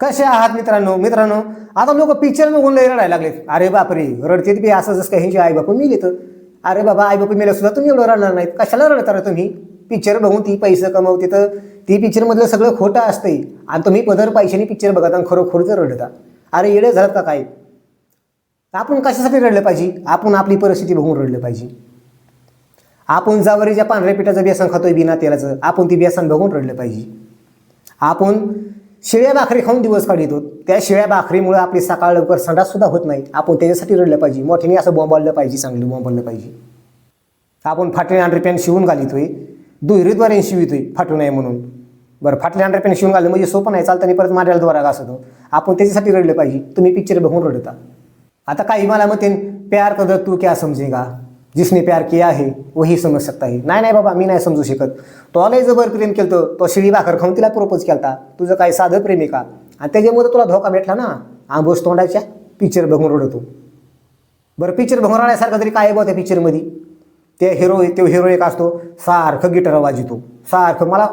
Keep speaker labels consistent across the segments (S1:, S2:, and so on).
S1: कसे आहात मित्रांनो? मित्रांनो आता लोक पिक्चर बघून लय रडायला लागले अरे बापरे रडते बी असं जसं काही आई बापू मी तर अरे बाबा आई बापू मेल्या सुद्धा तुम्ही एवढं रडणार नाहीत. कशाला रडता रे तुम्ही? पिक्चर बघून ती पैसे कमवते तर ती पिक्चरमधलं सगळं खोटं असतंय. आणि तुम्ही पदर पैशाने पिक्चर बघता आणि खरोखर जर रडता. अरे येडे झालं का काय? आपण कशासाठी रडलं पाहिजे? आपण आपली परिस्थिती बघून रडलं पाहिजे. आपण जावरीच्या पांढऱ्या पिठाचं व्यसन खातोय बिना तेलाचं. आपण ती व्यसन बघून रडलं पाहिजे. आपण शिळ्या भाकरी खाऊन दिवस काढतो त्या शिळ्या भाकरीमुळे आपली सकाळ लवकर संडाससुद्धा होत नाही. आपण त्याच्यासाठी रडलं पाहिजे. मोठ्याने असं बोंबाळलं पाहिजे चांगलं बोंबाळलं पाहिजे. आपण फाटले अंडर पॅन्ट शिवून घालितोय. दुहेरीद्वारे शिवितोय फाटू नये म्हणून. बरं फाटले अंडर पॅन्ट शिवून घालणं म्हणजे सोपं नाही चालतं आणि परत मार्याला द्वारा घासतो. आपण त्याच्यासाठी रडलं पाहिजे. तुम्ही पिक्चर बघून रडता. आता काही मला म्हणते प्यार कर तू क्या समजेगा जिसने प्यार किया है वही समज सकता है. नाही नाही बाबा मी नाही समजू शकत. तो लय जबर प्रेम केलं तो शिळी भाकर खाऊन तिला प्रपोज केलता. तुझं काय साधं प्रेम आहे का? आणि त्याच्यामुळे तुला धोका भेटला ना? आंबोस तोंडाच्या पिक्चर बघून रडतो. बरं पिक्चर बघून रडण्यासारखं तरी काय बघ त्या पिक्चरमध्ये? ते हिरो तो हिरो एक असतो सारखं गिटार वाजवतो सारखं मला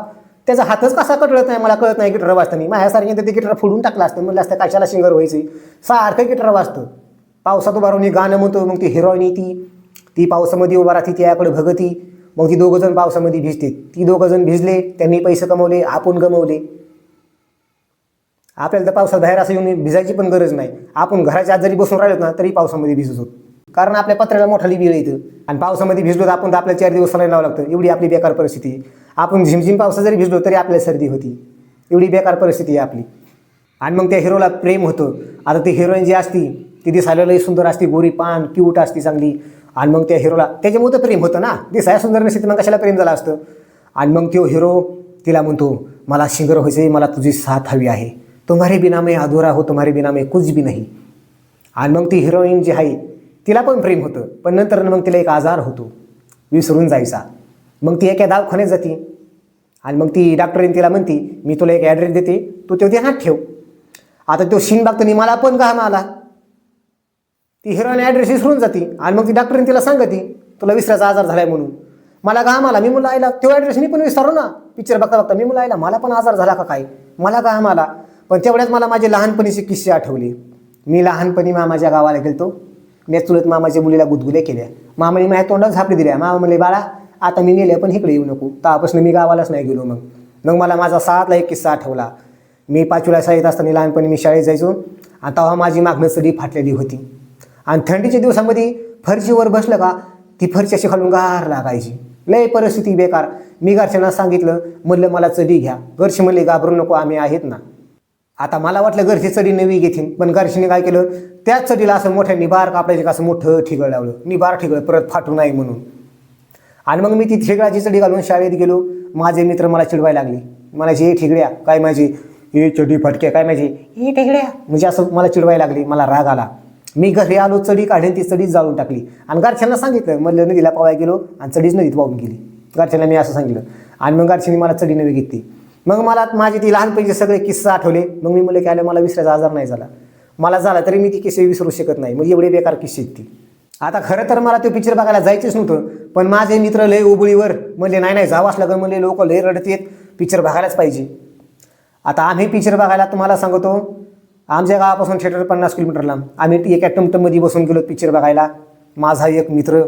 S1: त्याचा हातच कसा कटळत नाही मला कळत नाही गिटार वाजताना. माझ्यासारखे तर ते गिटार फोडून टाकलं असतं म्हणलं असतं कशाला सिंगर व्हायचं सारखं गिटार वाजतं. पावसात उभारून गाणं म्हणतो मग ती हिरोईन ती ती पावसामध्ये उभा राहते त्याकडे भगती. मग ती दोघं जण पावसामध्ये भिजते. ती दोघं जण भिजले त्यांनी पैसे कमवले आपण गमवले. आपल्याला तर पावसात बाहेर असं येऊन भिजायची पण गरज नाही. आपण घराच्या आत जरी बसून राहिलो ना तरी पावसामध्ये भिजत. होतो कारण आपल्या पत्र्याला मोठाली बिळ येतं. आणि पावसामध्ये भिजलो तर आपण तर आपल्या चार दिवस सलाईन लावावं लागतं. एवढी आपली बेकार परिस्थिती आपण झिमझिम पावसा जरी भिजलो तरी आपल्या सर्दी होती. एवढी बेकार परिस्थिती आहे आपली. आणि मग त्या हिरोला प्रेम होतं. आता ती हिरोईन जी असती ती दिसायला लई सुंदर असती गोरी पान क्यूट असती चांगली. आणि मग त्या हिरोला त्याच्यामुळे तर प्रेम होतं ना. दिसाया सुंदर नसते मग कशाला प्रेम झालं असतं? आणि मग तो हिरो तिला म्हणतो मला शिंगर व्हायचे मला तुझी साथ हवी आहे. तुम्हारे बिना में अधुरा हो तुम्हारे बिना में कुछ भी नाही. आणि मग ती हिरोईन जी आहे तिला पण प्रेम होतं पण नंतर मग तिला एक आजार होतो विसरून जायचा. मग ती एका दवाखान्यात जाते. आणि मग ती डॉक्टरीन तिला म्हणते मी तुला एक ॲड्रेस देते तू तो ध्यानात ठेव. आता तो शिन बघतो मला पण घाम आला. ती हिरोईन ॲड्रेस विसरून जाते आणि मग ती डॉक्टरने तिला सांगते तुला विसरायचा आजार झालाय म्हणून. मला घाम आला मी मुलं आयला तो ॲड्रेसनी पण विसरलो ना. पिक्चर बघता बघता मी मुलं आयला मला पण आजार झाला का काय? मला घाम आला पण तेवढ्यात मला माझे लहानपणीचे किस्से आठवले. मी लहानपणी मामाच्या गावाला गेलतो. मी चुलत मामाच्या मुलीला गुदगुल्या केल्या. मामाने माझ्या तोंडात झापडी दिल्या मामा म्हणले बाळा आता मी नेले पण इकडे येऊ नको. तापासून मी गावालाच नाही गेलो मग. मग मला माझा सातला एक किस्सा आठवला. मी पाचवीला शाळेत असताना लहानपणी मी शाळेत जायचो आणि तेव्हा माझी मागणं सडी फाटलेली होती. आणि थंडीच्या दिवसामध्ये फरशीवर बसलं का ती फरशी अशी खालून गार लागायची. लय परिस्थिती बेकार. मी घरच्यांना सांगितलं म्हणलं मला चढी घ्या. घरचे म्हणले घाबरू नको आम्ही आहेत ना. आता मला वाटलं घरची चढी नवी घेतील पण घरशीने काय केलं त्याच चढीला असं मोठ्या निबार कापडायचे का असं मोठं ठिगळ लावलं. निबार ठिगळ परत फाटू नाही म्हणून. आणि मग मी ती ठिगळाची चढी घालून शाळेत गेलो. माझे मित्र मला चिडवायला लागले. म्हणायचे हे ठिगड्या काय माझी? हे चढी फटक्या काय माझी? हे ठिगड्या म्हणजे असं मला चिडवायला लागली. मला राग आला. मी घरी आलो चढी काढेन ती चढीच जाळून टाकली. आणि घरच्यांना सांगितलं म्हणलं नदीला पावाय गेलो आणि चढीच नदीत वाहून गेली. घरच्यांना मी असं सांगितलं. आणि मग घरच्यांनी मला चढी नवी घेतली. मग मला माझे ती लहानपणीचे सगळे किस्से आठवले. मग मी म्हणलं की आलं? मला विसरायचा आजार नाही झाला. मला झाला तरी मी ती किस्से विसरू शकत नाही. मग एवढे बेकार किस्से ती. आता खरं तर मला तो पिक्चर बघायला जायचंच नव्हतं पण माझे मित्र लय उबळीवर म्हणले नाही नाही जावं असलं का म्हणजे लोक लय रडतेत पिक्चर बघायलाच पाहिजे. आता आम्ही पिक्चर बघायला तुम्हाला सांगतो आमच्या गावापासून थिएटर पन्नास किलोमीटर लांब आम्ही ती एका टमटममध्ये बसून गेलो पिक्चर बघायला. माझा एक मित्र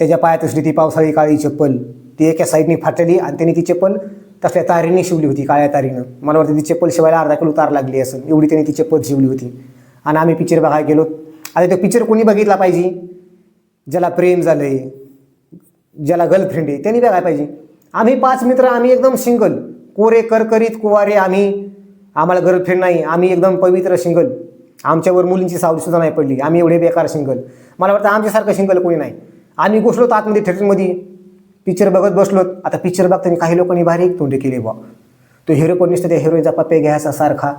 S1: त्याच्या पायात असली ती पावसाळी काळी चप्पल. ती एका साईडने फाटली आणि त्याने ती चप्पल तसल्या तारीने शिवली होती काळ्या तारीनं. मला वाटतं ती चप्पल शिवायला अर्धा किलो तार लागली असं एवढी त्याने ती चप्पल शिवली होती. आणि आम्ही पिक्चर बघायला गेलो. आता तो पिक्चर कोणी बघितला पाहिजे? ज्याला प्रेम झालं आहे ज्याला गर्लफ्रेंड आहे त्यांनी बघायला पाहिजे. आम्ही पाच मित्र आम्ही एकदम सिंगल कोरे करकरीत कुवारे आम्ही आम्हाला गर्लफ्रेंड नाही. आम्ही एकदम पवित्र सिंगल आमच्यावर मुलींची सावलीसुद्धा नाही पडली. आम्ही एवढे बेकार सिंगल मला वाटतं आमच्यासारखं सिंगल कोणी नाही. आम्ही घुसलो तर आतमध्ये थिएटरमध्ये पिक्चर बघत बसलो. आता पिक्चर बघताना काही लोकांनी भारी तोंडे केले बा तो हिरो पण नुसतं त्या हिरोईनचा पप्पे घ्यायचा सारखा.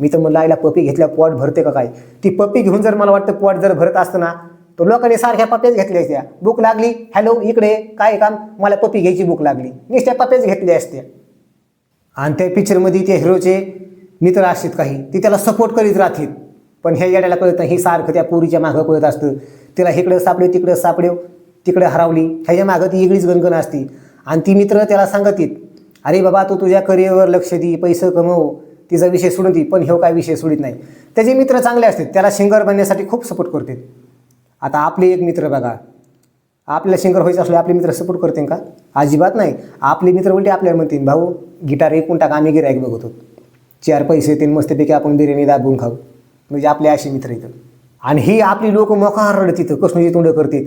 S1: मी तर मग आईला पप्पी घेतल्या पोट भरते का काय? ती पप्पी घेऊन जर मला वाटतं पोट जर भरत असतं ना तर लोकांनी सारख्या पप्प्याच घेतल्या असत्या. भूक लागली? हॅलो इकडे काय काम? मला पप्पी घ्यायची भूक लागली. नुसत्या पप्प्याच घेतल्या असत्या. आणि त्या पिक्चरमध्ये त्या हिरोचे मित्र असतात काही. ती त्याला सपोर्ट करीत राहतील. पण ह्या येड्याला कळत नाही. सारखं त्या पोरीच्या मागं पळत असतं. तिला इकडं सापडेव तिकडं सापडेव तिकडे हरवली. ह्याच्या मागं ती वेगळीच गणगण असती. आणि ती मित्र त्याला सांगतील अरे बाबा तू तुझ्या करिअरवर लक्ष दे पैसे कमव. तिचा विषय सोडून दे. पण ह्यो काय विषय सोडित नाही. त्याचे मित्र चांगले असतात त्याला सिंगर बनण्यासाठी खूप सपोर्ट करतात आता आपले एक मित्र बघा. आपल्याला सिंगर व्हायचं असले आपले मित्र सपोर्ट करतील का? अजिबात नाही. आपले मित्र उलटे आपल्याला म्हणतील भाऊ गिटार एकूण टाका आम्ही गिरायक बघतो चार पैसे येतील मस्तपैकी आपण बिर्याणी दाबून खाऊ. म्हणजे आपले असे मित्र इथं. आणि ही आपली लोक मोकार रडत तिथं कसणीची तोंड करतात.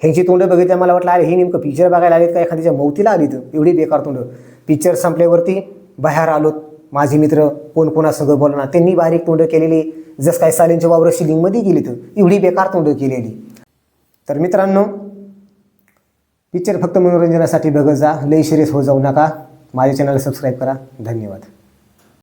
S1: ह्यांची तोंड बघितल्या मला वाटलं अरे हे नेमकं पिक्चर बघायला आलेत का? एखाद्याच्या मौतीला आली तर एवढी बेकार तोंड. पिक्चर संपल्यावरती बाहेर आलोत माझे मित्र कोण कोणासंग बोलणार? त्यांनी बारीक तोंड केलेली जसं काय सालींच्या वावर शिलिंगमध्ये गेली तर एवढी बेकार तोंड केलेली. तर मित्रांनो पिक्चर फक्त मनोरंजनासाठी बघत जा. लई सिरियस हो जाऊ नका. माझ्या चॅनलला सबस्क्राईब करा. धन्यवाद.